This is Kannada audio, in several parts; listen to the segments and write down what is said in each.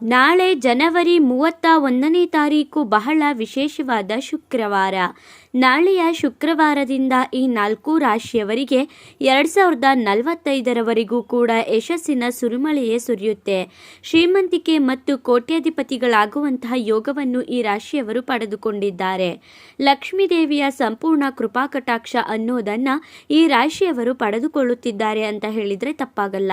ನಾಳೆ ಜನವರಿ ಮೂವತ್ತ ಒಂದನೇ ತಾರೀಕು ಬಹಳ ವಿಶೇಷವಾದ ಶುಕ್ರವಾರ. ನಾಳೆಯ ಶುಕ್ರವಾರದಿಂದ ಈ ನಾಲ್ಕು ರಾಶಿಯವರಿಗೆ ಎರಡು ಸಾವಿರದ ನಲವತ್ತೈದರವರೆಗೂ ಕೂಡ ಯಶಸ್ಸಿನ ಸುರಿಮಳೆಯೇ ಸುರಿಯುತ್ತೆ. ಶ್ರೀಮಂತಿಕೆ ಮತ್ತು ಕೋಟ್ಯಾಧಿಪತಿಗಳಾಗುವಂತಹ ಯೋಗವನ್ನು ಈ ರಾಶಿಯವರು ಪಡೆದುಕೊಂಡಿದ್ದಾರೆ. ಲಕ್ಷ್ಮೀದೇವಿಯ ಸಂಪೂರ್ಣ ಕೃಪಾ ಕಟಾಕ್ಷ ಅನ್ನೋದನ್ನು ಈ ರಾಶಿಯವರು ಪಡೆದುಕೊಳ್ಳುತ್ತಿದ್ದಾರೆ ಅಂತ ಹೇಳಿದರೆ ತಪ್ಪಾಗಲ್ಲ.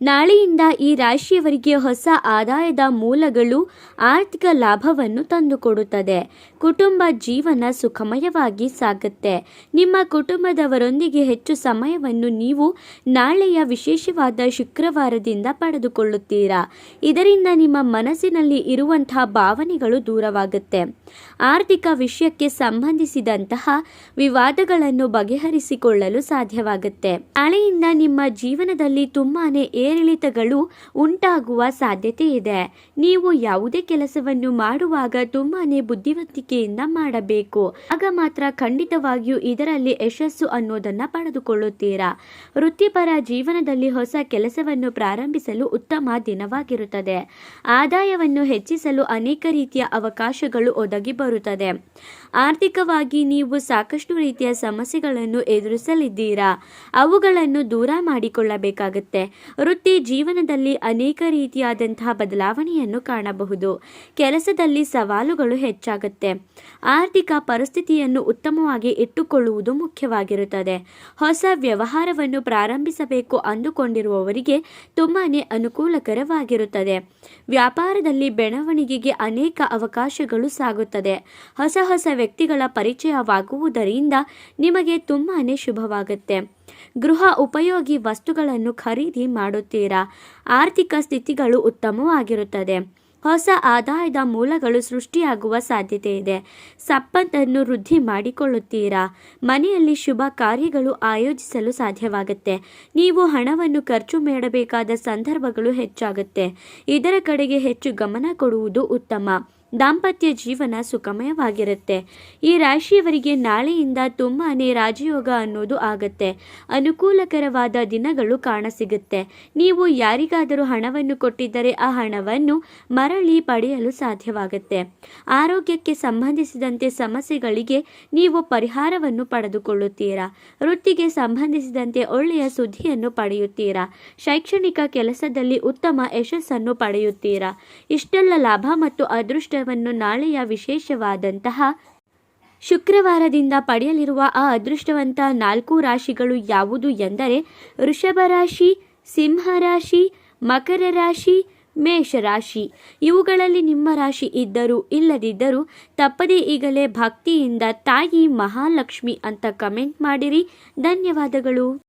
ನಾಳೆಯಿಂದ ಈ ರಾಶಿಯವರಿಗೆ ಹೊಸ ಆದಾಯದ ಮೂಲಗಳು ಆರ್ಥಿಕ ಲಾಭವನ್ನು ತಂದುಕೊಡುತ್ತದೆ. ಕುಟುಂಬ ಜೀವನ ಸುಖಮಯವಾಗಿ ಸಾಗುತ್ತೆ. ನಿಮ್ಮ ಕುಟುಂಬದವರೊಂದಿಗೆ ಹೆಚ್ಚು ಸಮಯವನ್ನು ನೀವು ನಾಳೆಯ ವಿಶೇಷವಾದ ಶುಕ್ರವಾರದಿಂದ ಪಡೆದುಕೊಳ್ಳುತ್ತೀರಾ? ಇದರಿಂದ ನಿಮ್ಮ ಮನಸ್ಸಿನಲ್ಲಿ ಇರುವಂತಹ ಭಾವನೆಗಳು ದೂರವಾಗುತ್ತೆ. ಆರ್ಥಿಕ ವಿಷಯಕ್ಕೆ ಸಂಬಂಧಿಸಿದಂತಹ ವಿವಾದಗಳನ್ನು ಬಗೆಹರಿಸಿಕೊಳ್ಳಲು ಸಾಧ್ಯವಾಗುತ್ತೆ. ನಾಳೆಯಿಂದ ನಿಮ್ಮ ಜೀವನದಲ್ಲಿ ತುಂಬಾನೇ ಏರಿಳಿತಗಳು ಉಂಟಾಗುವ ಸಾಧ್ಯತೆ ಇದೆ. ನೀವು ಯಾವುದೇ ಕೆಲಸವನ್ನು ಮಾಡುವಾಗ ತುಂಬಾನೇ ಬುದ್ಧಿವಂತಿಕೆಯಿಂದ ಮಾಡಬೇಕು. ಆಗ ಮಾತ್ರ ಖಂಡಿತವಾಗಿಯೂ ಇದರಲ್ಲಿ ಯಶಸ್ಸು ಅನ್ನೋದನ್ನ ಪಡೆದುಕೊಳ್ಳುತ್ತೀರಾ? ವೃತ್ತಿಪರ ಜೀವನದಲ್ಲಿ ಹೊಸ ಕೆಲಸವನ್ನು ಪ್ರಾರಂಭಿಸಲು ಉತ್ತಮ ದಿನವಾಗಿರುತ್ತದೆ. ಆದಾಯವನ್ನು ಹೆಚ್ಚಿಸಲು ಅನೇಕ ರೀತಿಯ ಅವಕಾಶಗಳು ಒದಗಿ ಬರುತ್ತದೆ. ಆರ್ಥಿಕವಾಗಿ ನೀವು ಸಾಕಷ್ಟು ರೀತಿಯ ಸಮಸ್ಯೆಗಳನ್ನು ಎದುರಿಸಲಿದ್ದೀರಾ? ಅವುಗಳನ್ನು ದೂರ ಮಾಡಿಕೊಳ್ಳಬೇಕಾಗುತ್ತೆ. ಜೀವನದಲ್ಲಿ ಅನೇಕ ರೀತಿಯಾದಂತಹ ಬದಲಾವಣೆಯನ್ನು ಕಾಣಬಹುದು. ಕೆಲಸದಲ್ಲಿ ಸವಾಲುಗಳು ಹೆಚ್ಚಾಗುತ್ತೆ. ಆರ್ಥಿಕ ಪರಿಸ್ಥಿತಿಯನ್ನು ಉತ್ತಮವಾಗಿ ಇಟ್ಟುಕೊಳ್ಳುವುದು ಮುಖ್ಯವಾಗಿರುತ್ತದೆ. ಹೊಸ ವ್ಯವಹಾರವನ್ನು ಪ್ರಾರಂಭಿಸಬೇಕು ಅಂದುಕೊಂಡಿರುವವರಿಗೆ ತುಂಬಾನೇ ಅನುಕೂಲಕರವಾಗಿರುತ್ತದೆ. ವ್ಯಾಪಾರದಲ್ಲಿ ಬೆಳವಣಿಗೆಗೆ ಅನೇಕ ಅವಕಾಶಗಳು ಸಾಗುತ್ತದೆ. ಹೊಸ ಹೊಸ ವ್ಯಕ್ತಿಗಳ ಪರಿಚಯವಾಗುವುದರಿಂದ ನಿಮಗೆ ತುಂಬಾನೇ ಶುಭವಾಗುತ್ತೆ. ಗೃಹ ಉಪಯೋಗಿ ವಸ್ತುಗಳನ್ನು ಖರೀದಿ ಮಾಡುತ್ತೀರಾ? ಆರ್ಥಿಕ ಸ್ಥಿತಿಗಳು ಉತ್ತಮವಾಗಿರುತ್ತದೆ. ಹೊಸ ಆದಾಯದ ಮೂಲಗಳು ಸೃಷ್ಟಿಯಾಗುವ ಸಾಧ್ಯತೆ ಇದೆ. ಸಂಪತ್ತನ್ನು ವೃದ್ಧಿ ಮಾಡಿಕೊಳ್ಳುತ್ತೀರಾ? ಮನೆಯಲ್ಲಿ ಶುಭ ಕಾರ್ಯಗಳು ಆಯೋಜಿಸಲು ಸಾಧ್ಯವಾಗುತ್ತೆ. ನೀವು ಹಣವನ್ನು ಖರ್ಚು ಮಾಡಬೇಕಾದ ಸಂದರ್ಭಗಳು ಹೆಚ್ಚಾಗುತ್ತೆ. ಇದರ ಕಡೆಗೆ ಹೆಚ್ಚು ಗಮನ ಕೊಡುವುದು ಉತ್ತಮ. ದಾಂಪತ್ಯ ಜೀವನ ಸುಖಮಯವಾಗಿರುತ್ತೆ ಈ ರಾಶಿಯವರಿಗೆ ನಾಳೆಯಿಂದ ತುಂಬಾನೇ ರಾಜಯೋಗ ಅನ್ನೋದು ಆಗತ್ತೆ. ಅನುಕೂಲಕರವಾದ ದಿನಗಳು ಕಾಣಸಿಗುತ್ತೆ. ನೀವು ಯಾರಿಗಾದರೂ ಹಣವನ್ನು ಕೊಟ್ಟಿದ್ದರೆ ಆ ಹಣವನ್ನು ಮರಳಿ ಪಡೆಯಲು ಸಾಧ್ಯವಾಗುತ್ತೆ. ಆರೋಗ್ಯಕ್ಕೆ ಸಂಬಂಧಿಸಿದಂತೆ ಸಮಸ್ಯೆಗಳಿಗೆ ನೀವು ಪರಿಹಾರವನ್ನು ಪಡೆದುಕೊಳ್ಳುತ್ತೀರಾ? ವೃತ್ತಿಗೆ ಸಂಬಂಧಿಸಿದಂತೆ ಒಳ್ಳೆಯ ಸುದ್ದಿಯನ್ನು ಪಡೆಯುತ್ತೀರಾ? ಶೈಕ್ಷಣಿಕ ಕೆಲಸದಲ್ಲಿ ಉತ್ತಮ ಯಶಸ್ಸನ್ನು ಪಡೆಯುತ್ತೀರಾ? ಇಷ್ಟೆಲ್ಲ ಲಾಭ ಮತ್ತು ಅದೃಷ್ಟ ಅದೃಷ್ಟವನ್ನು ನಾಳೆಯ ವಿಶೇಷವಾದಂತಹ ಶುಕ್ರವಾರದಿಂದ ಪಡೆಯಲಿರುವ ಆ ಅದೃಷ್ಟವಂತ ನಾಲ್ಕು ರಾಶಿಗಳು ಯಾವುದು ಎಂದರೆ ವೃಷಭ ರಾಶಿ, ಸಿಂಹ ರಾಶಿ, ಮಕರ ರಾಶಿ ಮೇಷರಾಶಿ ಇವುಗಳಲ್ಲಿ ನಿಮ್ಮ ರಾಶಿ ಇದ್ದರೂ ಇಲ್ಲದಿದ್ದರೂ ತಪ್ಪದೇ ಈಗಲೇ ಭಕ್ತಿಯಿಂದ ತಾಯಿ ಮಹಾಲಕ್ಷ್ಮಿ ಅಂತ ಕಮೆಂಟ್ ಮಾಡಿರಿ. ಧನ್ಯವಾದಗಳು.